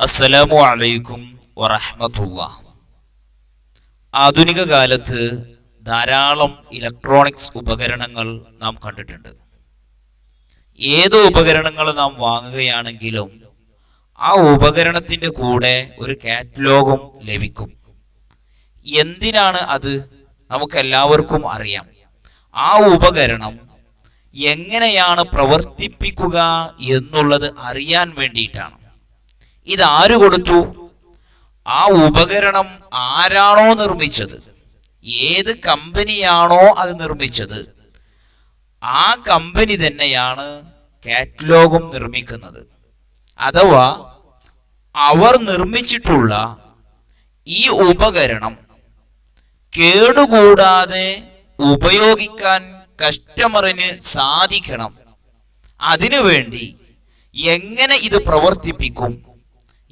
അസ്സലാമു അലൈക്കും വറഹമത്തുള്ള. ആധുനിക കാലത്ത് ധാരാളം ഇലക്ട്രോണിക്സ് ഉപകരണങ്ങൾ നാം കണ്ടിട്ടുണ്ട്. ഏത് ഉപകരണങ്ങൾ നാം വാങ്ങുകയാണെങ്കിലും ആ ഉപകരണത്തിന്റെ കൂടെ ഒരു കാറ്റലോഗും ലഭിക്കും. എന്തിനാണ് അത്? നമുക്കെല്ലാവർക്കും അറിയാം. ആ ഉപകരണം എങ്ങനെയാണ് പ്രവർത്തിപ്പിക്കുക എന്നുള്ളത് അറിയാൻ വേണ്ടിയിട്ടാണ്. ഇത് ആര് കൊടുത്തു? ആ ഉപകരണം ആരാണോ നിർമ്മിച്ചത്? ഏത് കമ്പനിയാണോ അത് നിർമ്മിച്ചത്? ആ കമ്പനി തന്നെയാണ് കാറ്റലോഗും നിർമ്മിക്കുന്നത്. അഥവാ അവർ നിർമ്മിച്ചിട്ടുള്ള ഈ ഉപകരണം കേടുകൂടാതെ ഉപയോഗിക്കാൻ കസ്റ്റമറിന് സാധിക്കണം. അതിനുവേണ്ടി എങ്ങനെ ഇത് പ്രവർത്തിപ്പിക്കും?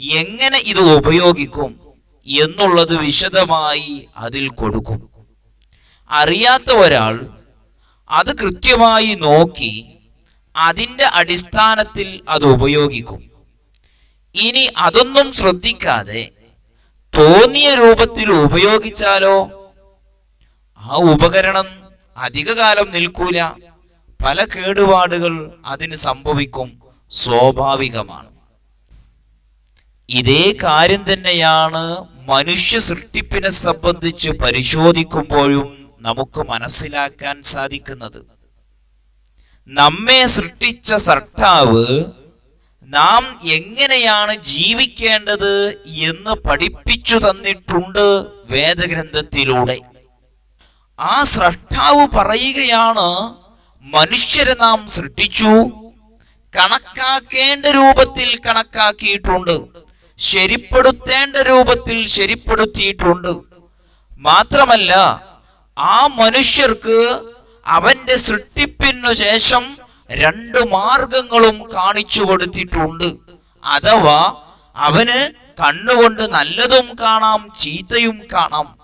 എങ്ങനെ ഇത് ഉപയോഗിക്കും എന്നുള്ളത് വിശദമായി അതിൽ കൊടുക്കും. അറിയാത്ത ഒരാൾ അത് കൃത്യമായി നോക്കി അതിന്റെ അടിസ്ഥാനത്തിൽ അത് ഉപയോഗിക്കും. ഇനി അതൊന്നും ശ്രദ്ധിക്കാതെ തോന്നിയ രൂപത്തിൽ ഉപയോഗിച്ചാലോ? ആ ഉപകരണം അധികകാലം നിൽക്കൂല. പല കേടുപാടുകൾ അതിന് സംഭവിക്കും. സ്വാഭാവികമാണ്. ഇതേ കാര്യം തന്നെയാണ് മനുഷ്യ സൃഷ്ടിപ്പിനെ സംബന്ധിച്ച് പരിശോധിക്കുമ്പോഴും നമുക്ക് മനസ്സിലാക്കാൻ സാധിക്കുന്നത്. നമ്മെ സൃഷ്ടിച്ച സർട്ടാവ് നാം എങ്ങനെയാണ് ജീവിക്കേണ്ടത് എന്ന് പഠിപ്പിച്ചു തന്നിട്ടുണ്ട് വേദഗ്രന്ഥത്തിലൂടെ. ആ സ്രഷ്ടാവ് പറയുകയാണ് മനുഷ്യരെ നാം സൃഷ്ടിച്ചു കണക്കാക്കേണ്ട രൂപത്തിൽ കണക്കാക്കിയിട്ടുണ്ട്. ശരിപ്പെടുത്തേണ്ട രൂപത്തിൽ ശരിപ്പെടുത്തിയിട്ടുണ്ട്. മാത്രമല്ല ആ മനുഷ്യർക്ക് അവന്റെ സൃഷ്ടിപ്പിനു ശേഷം രണ്ട് മാർഗങ്ങളും കാണിച്ചു കൊടുത്തിട്ടുണ്ട്. അഥവാ അവന് കണ്ണുകൊണ്ട് നല്ലതും കാണാം ചീത്തയും കാണാം.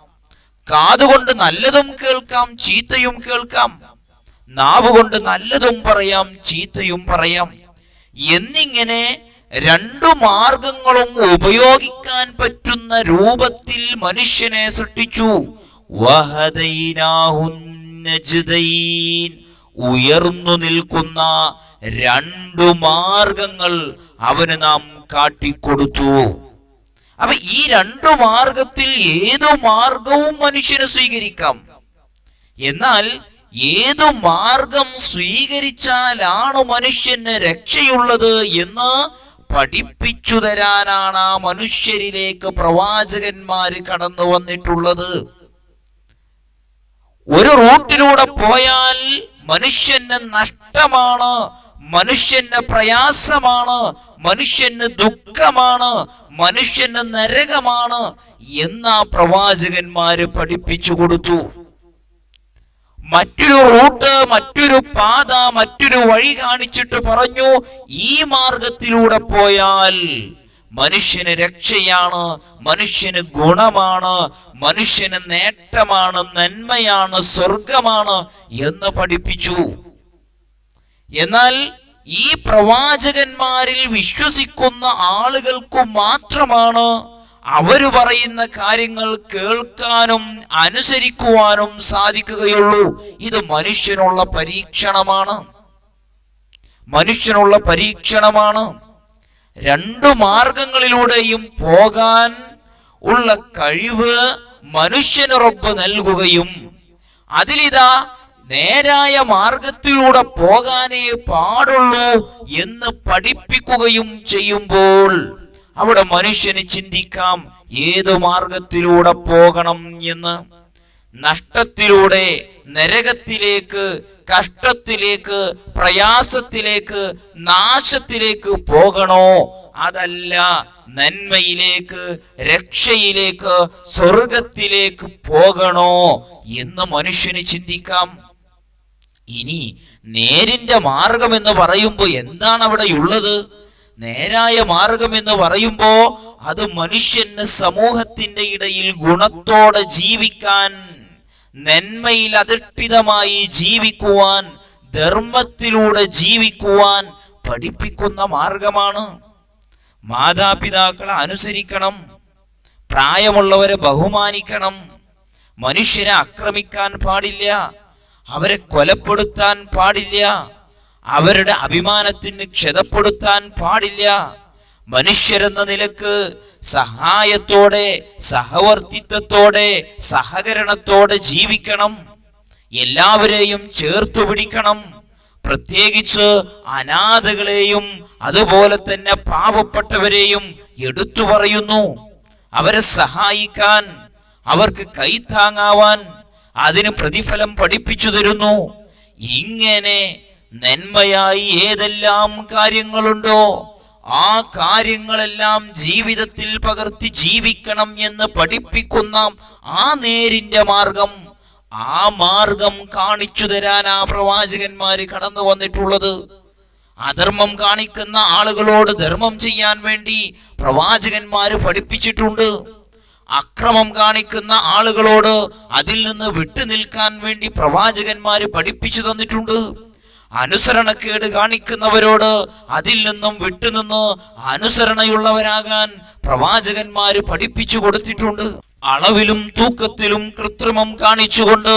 കാതുകൊണ്ട് നല്ലതും കേൾക്കാം ചീത്തയും കേൾക്കാം. നാവുകൊണ്ട് നല്ലതും പറയാം ചീത്തയും പറയാം. എന്നിങ്ങനെ രണ്ടു മാർഗങ്ങളും ഉപയോഗിക്കാൻ പറ്റുന്ന രൂപത്തിൽ മനുഷ്യനെ സൃഷ്ടിച്ചു. ഉയർന്നു നിൽക്കുന്ന രണ്ടു മാർഗങ്ങൾ അവന് നാം കാട്ടിക്കൊടുത്തു. അപ്പൊ ഈ രണ്ടു മാർഗത്തിൽ ഏതു മാർഗവും മനുഷ്യന് സ്വീകരിക്കാം? എന്നാൽ ഏതു മാർഗം സ്വീകരിച്ചാലാണ് മനുഷ്യന് രക്ഷയുള്ളത് എന്ന് പഠിപ്പിച്ചു തരാനാണ് ആ മനുഷ്യരിലേക്ക് പ്രവാചകന്മാർ കടന്നു വന്നിട്ടുള്ളത്. ഒരു റൂട്ടിലൂടെ പോയാൽ മനുഷ്യന് നഷ്ടമാണ് മനുഷ്യന് പ്രയാസമാണ് മനുഷ്യന് ദുഃഖമാണ് മനുഷ്യന് നരകമാണ് എന്നാ പ്രവാചകന്മാര് പഠിപ്പിച്ചു കൊടുത്തു. മറ്റൊരു റൂട്ട് മറ്റൊരു പാത മറ്റൊരു വഴി കാണിച്ചിട്ട് പറഞ്ഞു ഈ മാർഗത്തിലൂടെ പോയാൽ മനുഷ്യന് രക്ഷയാണ് മനുഷ്യന് ഗുണമാണ് മനുഷ്യന് നേട്ടമാണ് നന്മയാണ് സ്വർഗമാണ് എന്ന് പഠിപ്പിച്ചു. എന്നാൽ ഈ പ്രവാചകന്മാരിൽ വിശ്വസിക്കുന്ന ആളുകൾക്കു മാത്രമാണ് അവർ പറയുന്ന കാര്യങ്ങൾ കേൾക്കാനും അനുസരിക്കുവാനും സാധിക്കുകയുള്ളൂ. ഇത് മനുഷ്യനുള്ള പരീക്ഷണമാണ്. മനുഷ്യനുള്ള പരീക്ഷണമാണ്. രണ്ടു മാർഗങ്ങളിലൂടെയും പോകാൻ ഉള്ള കഴിവ് മനുഷ്യന് റബ്ബ് നൽകുകയും അതിലിതാ നേരായ മാർഗത്തിലൂടെ പോകാനേ പാടുള്ളൂ എന്ന് പഠിപ്പിക്കുകയും ചെയ്യുമ്പോൾ അവിടെ മനുഷ്യന് ചിന്തിക്കാം ഏതു മാർഗത്തിലൂടെ പോകണം എന്ന്. നഷ്ടത്തിലൂടെ നരകത്തിലേക്ക് കഷ്ടത്തിലേക്ക് പ്രയാസത്തിലേക്ക് നാശത്തിലേക്ക് പോകണോ? അതല്ല നന്മയിലേക്ക് രക്ഷയിലേക്ക് സ്വർഗത്തിലേക്ക് പോകണോ എന്ന് മനുഷ്യന് ചിന്തിക്കാം. ഇനി നേരിന്റെ മാർഗം എന്ന് പറയുമ്പോൾ എന്താണ് അവിടെ ഉള്ളത്? നേരായ മാർഗം എന്ന് പറയുമ്പോ അത് മനുഷ്യന് സമൂഹത്തിന്റെ ഇടയിൽ ഗുണത്തോടെ ജീവിക്കാൻ നന്മയിൽ അധിഷ്ഠിതമായി ജീവിക്കുവാൻ ധർമ്മത്തിലൂടെ ജീവിക്കുവാൻ പഠിപ്പിക്കുന്ന മാർഗമാണ്. മാതാപിതാക്കളെ അനുസരിക്കണം പ്രായമുള്ളവരെ ബഹുമാനിക്കണം. മനുഷ്യരെ ആക്രമിക്കാൻ പാടില്ല അവരെ കൊലപ്പെടുത്താൻ പാടില്ല അവരുടെ അഭിമാനത്തിന് ക്ഷതപ്പെടുത്താൻ പാടില്ല. മനുഷ്യരെന്ന നിലയ്ക്ക് സഹായത്തോടെ സഹവർത്തിത്വത്തോടെ സഹകരണത്തോടെ ജീവിക്കണം. എല്ലാവരെയും ചേർത്തു പിടിക്കണം. പ്രത്യേകിച്ച് അനാഥകളെയും അതുപോലെ തന്നെ പാവപ്പെട്ടവരെയും എടുത്തു പറയുന്നു. അവരെ സഹായിക്കാൻ അവർക്ക് കൈത്താങ്ങാവാൻ അതിന് പ്രതിഫലം പഠിപ്പിച്ചു തരുന്നു. ഇങ്ങനെ നന്മയായി ഏതെല്ലാം കാര്യങ്ങളുണ്ടോ ആ കാര്യങ്ങളെല്ലാം ജീവിതത്തിൽ പകർത്തി ജീവിക്കണം എന്ന് പഠിപ്പിക്കുന്ന ആ നേരിന്റെ മാർഗം ആ മാർഗം കാണിച്ചു തരാൻ ആ പ്രവാചകന്മാര് കടന്നു വന്നിട്ടുള്ളത്. അധർമ്മം കാണിക്കുന്ന ആളുകളോട് ധർമ്മം ചെയ്യാൻ വേണ്ടി പ്രവാചകന്മാര് പഠിപ്പിച്ചിട്ടുണ്ട്. അക്രമം കാണിക്കുന്ന ആളുകളോട് അതിൽ നിന്ന് വിട്ടു നിൽക്കാൻ വേണ്ടി പ്രവാചകന്മാര് പഠിപ്പിച്ചു തന്നിട്ടുണ്ട്. അനുസരണക്കേട് കാണിക്കുന്നവരോട് അതിൽ നിന്നും വിട്ടുനിന്ന് അനുസരണയുള്ളവരാകാൻ പ്രവാചകന്മാര് പഠിപ്പിച്ചു കൊടുത്തിട്ടുണ്ട്. അളവിലും തൂക്കത്തിലും കൃത്രിമം കാണിച്ചുകൊണ്ട്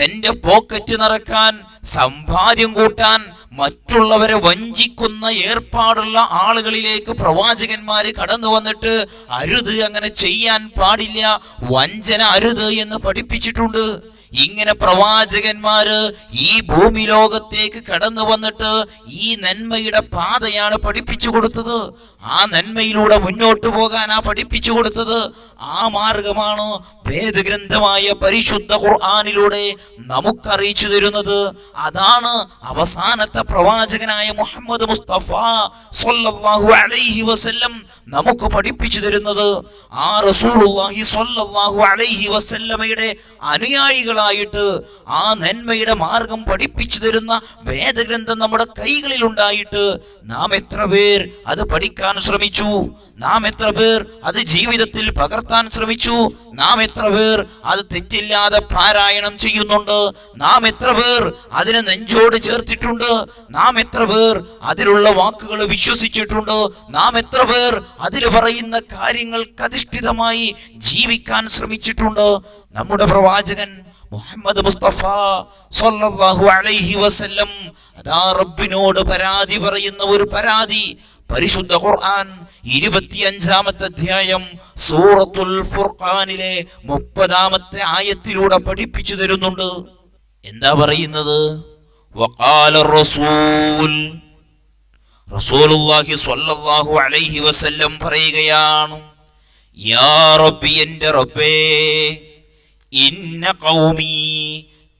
തന്റെ പോക്കറ്റ് നിറക്കാൻ സമ്പാദ്യം കൂട്ടാൻ മറ്റുള്ളവരെ വഞ്ചിക്കുന്ന ഏർപ്പാടുള്ള ആളുകളിലേക്ക് പ്രവാചകന്മാര് കടന്നു വന്നിട്ട് അരുത് അങ്ങനെ ചെയ്യാൻ പാടില്ല വഞ്ചന അരുത് എന്ന് പഠിപ്പിച്ചിട്ടുണ്ട്. ഇങ്ങനെ പ്രവാചകന്മാര് ഈ ഭൂമി ലോകത്തേക്ക് കടന്നു വന്നിട്ട് ഈ നന്മയുടെ പാതയാണ് പഠിപ്പിച്ചു കൊടുത്തത്. ആ നന്മയിലൂടെ മുന്നോട്ട് ആ പഠിപ്പിച്ചു കൊടുത്തത് ആ മാർഗമാണ് വേദഗ്രന്ഥമായ പരിശുദ്ധ ഖുർആാനിലൂടെ നമുക്കറിയിച്ചു തരുന്നത്. അതാണ് അവസാനത്തെ പ്രവാചകനായ മുഹമ്മദ് മുസ്തഫ സൊല്ലാഹു അലൈഹി വസല്ലം നമുക്ക് പഠിപ്പിച്ചു തരുന്നത്. ആ റസൂലുള്ളാഹി സൊല്ലാഹു അലൈഹി വസല്ലമയുടെ അനുയായികളായിട്ട് ആ നന്മയുടെ മാർഗം പഠിപ്പിച്ചു തരുന്ന വേദഗ്രന്ഥം നമ്മുടെ കൈകളിൽ ഉണ്ടായിട്ട് നാം എത്ര പേർ അത് പഠിക്കാൻ ശ്രമിച്ചു. നാം എത്ര പേർ അത് ജീവിതത്തിൽ പകർത്താൻ ശ്രമിച്ചു. നാം എത്ര പേർ അത് തെറ്റില്ലാതെ പാരായണം ചെയ്യുന്നുണ്ട്. നാം എത്ര പേർ അതിനെ നെഞ്ചോട് ചേർത്തിട്ടുണ്ട്. നാം എത്ര പേർ അതിലുള്ള വാക്കുകൾ വിശ്വസിച്ചിട്ടുണ്ട്. നാം എത്ര പേർ അതിൽ പറയുന്ന കാര്യങ്ങൾക്കധിഷ്ഠിതമായി ജീവിക്കാൻ ശ്രമിച്ചിട്ടുണ്ട്. നമ്മുടെ പ്രവാചകൻ മുഹമ്മദ് മുസ്തഫ സല്ലല്ലാഹു അലൈഹി വസല്ലം അതാ റബ്ബിനോട് പരാതി പറയുന്ന ഒരു പരാതി. പരിശുദ്ധ ഖുർആൻ ഇരുപത്തിയഞ്ചാമത്തെ അധ്യായം സൂറത്തുൽ ഫുർഖാനിലെ മുപ്പതാമത്തെ ആയത്തിലൂടെ പഠിപ്പിച്ചു തരുന്നുണ്ട്. എന്താ പറയുന്നത്? വഖാല റസൂൽ. റസൂലുള്ളാഹി സ്വല്ലല്ലാഹു അലൈഹി വസല്ലം പറയുകയാണ് യാ റബ്ബി എന്റെ റബ്ബേ ഇന്ന കൗമി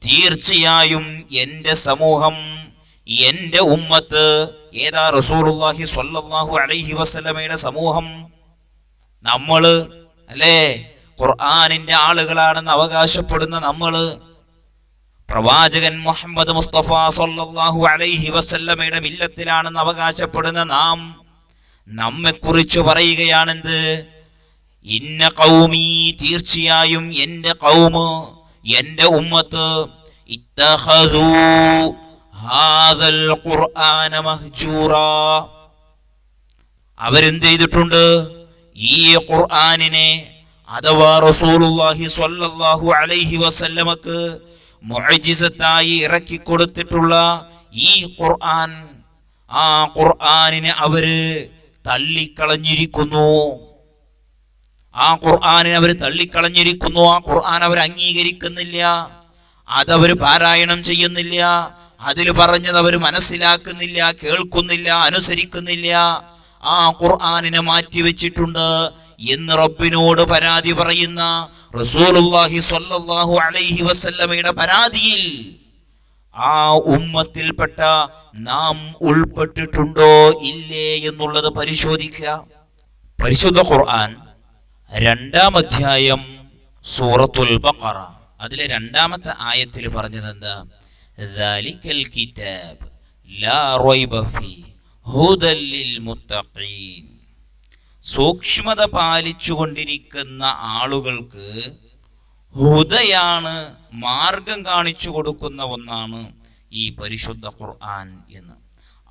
തീർച്ചയായും എന്റെ സമൂഹം എന്റെ ഉമ്മത്ത് ഏതാ റസൂലുള്ളാഹി സ്വല്ലല്ലാഹു അലൈഹി വസല്ലമയുടെ സമൂഹം? നമ്മൾ അല്ലേ? ഖുർആനിന്റെ ആളുകളാണെന്ന് അവകാശപ്പെടുന്ന നമ്മൾ. പ്രവാചകൻ മുഹമ്മദ് മുസ്തഫ സൊല്ലാഹു അലൈഹി വസല്ലമയുടെ മില്ലത്തിലാണെന്ന് അവകാശപ്പെടുന്ന നാം നമ്മെക്കുറിച്ച് പറയുകയാണെന്ത്? ഇന്ന കൗമി തീർച്ചയായും എന്റെ കൗമ് എന്റെ ഉമ്മത്ത് ഇത്തഖദൂ ഹാദൽ ഖുർആന മഹ്ജൂറ. അവരെന്ത് ചെയ്തിട്ടുണ്ട്? ഈ ഖുർആനിനെ അഥവാ റസൂലുള്ളാഹി സ്വല്ലല്ലാഹു അലൈഹി വസല്ലമക്ക് മുഅജിസത്തായി ഇറക്കി കൊടുത്തിട്ടുള്ള ഈ ഖുർആൻ ആ ഖുർആനിനെ അവർ തള്ളിക്കളഞ്ഞിരിക്കുന്നു. ആ ഖുർആനിനെ അവർ തള്ളിക്കളഞ്ഞിരിക്കുന്നു. ആ ഖുർആൻ അവർ അംഗീകരിക്കുന്നില്ല അതവർ പാരായണം ചെയ്യുന്നില്ല. അതിൽ പറഞ്ഞത് അവർ മനസ്സിലാക്കുന്നില്ല കേൾക്കുന്നില്ല അനുസരിക്കുന്നില്ല. ആ ഖുർആാനിനെ മാറ്റിവെച്ചിട്ടുണ്ട് എന്ന് റബ്ബിനോട് പരാതി പറയുന്ന റസൂലുള്ളാഹി സ്വല്ലല്ലാഹു അലൈഹി വസല്ലമയുടെ പരാതിയിൽ ആ ഉമ്മത്തിൽപ്പെട്ട നാം ഉൾപ്പെട്ടിട്ടുണ്ടോ ഇല്ലേ എന്നുള്ളത് പരിശോധിക്കുക. പരിശുദ്ധ ഖുർആൻ രണ്ടാം അധ്യായം സൂറത്തുൽ ബഖറ. അതിലെ രണ്ടാമത്തെ ആയത്തിൽ പറഞ്ഞത് എന്താ ദാലിക്കൽ കിതാബ് ലാ റൈബ ഫീ ഹുദൽ ലിൽ മുത്തഖീൻ സൂക്ഷ്മത പാലിച്ചുകൊണ്ടിരിക്കുന്ന ആളുകൾക്ക് ഹുദയാണ് മാർഗം കാണിച്ചു കൊടുക്കുന്ന ഒന്നാണ് ഈ പരിശുദ്ധ ഖുർആൻ എന്ന്.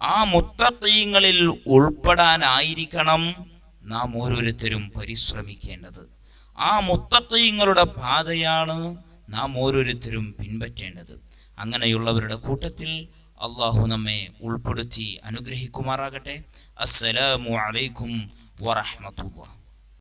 ആ മുത്തീങ്ങളിൽ ഉൾപ്പെടാനായിരിക്കണം നാം ഓരോരുത്തരും പരിശ്രമിക്കേണ്ടത്. ആ മുത്തീങ്ങളുടെ പാതയാണ് നാം ഓരോരുത്തരും പിൻപറ്റേണ്ടത്. അങ്ങനെയുള്ളവരുടെ കൂട്ടത്തിൽ അള്ളാഹു നമ്മെ ഉൾപ്പെടുത്തി അനുഗ്രഹിക്കുമാറാകട്ടെ. അസ്സലാമു അലൈക്കും വറഹ്മത്തുള്ളാഹി.